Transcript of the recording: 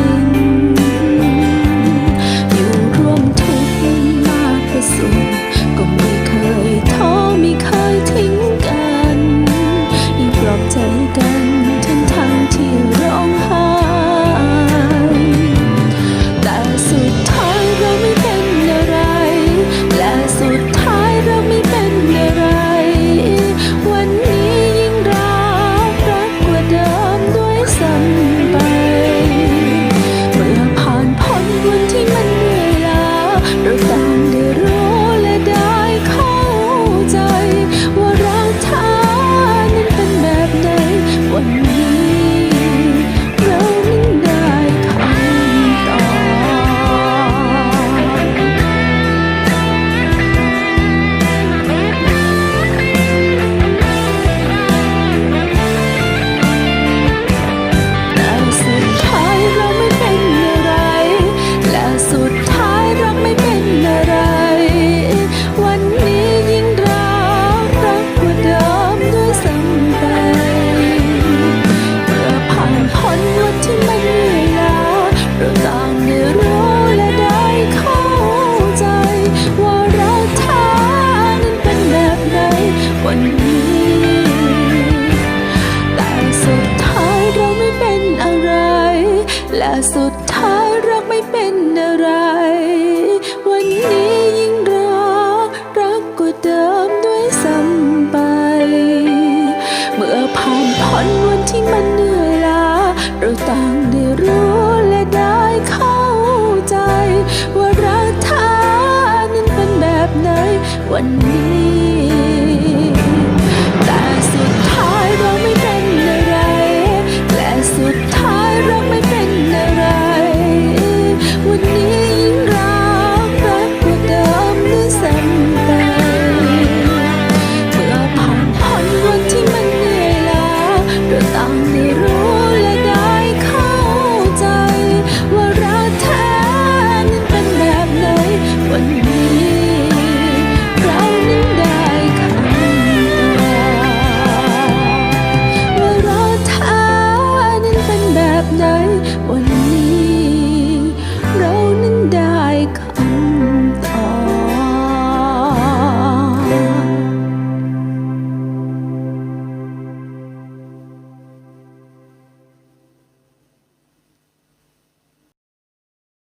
ๆ นี้แต่สุดท้ายเราไม่เป็นอะไรและสุดท้ายเราไม่เป็นอะไร วันนี้ยิ่งรัก รักกว่าเดิมด้วยซ้ำไป เมื่อผ่านพ้นวันที่มันเหนื่อยล้าเราต่างได้รู้ ว่ารักเธอนั้นเป็นแบบไหนวันนี้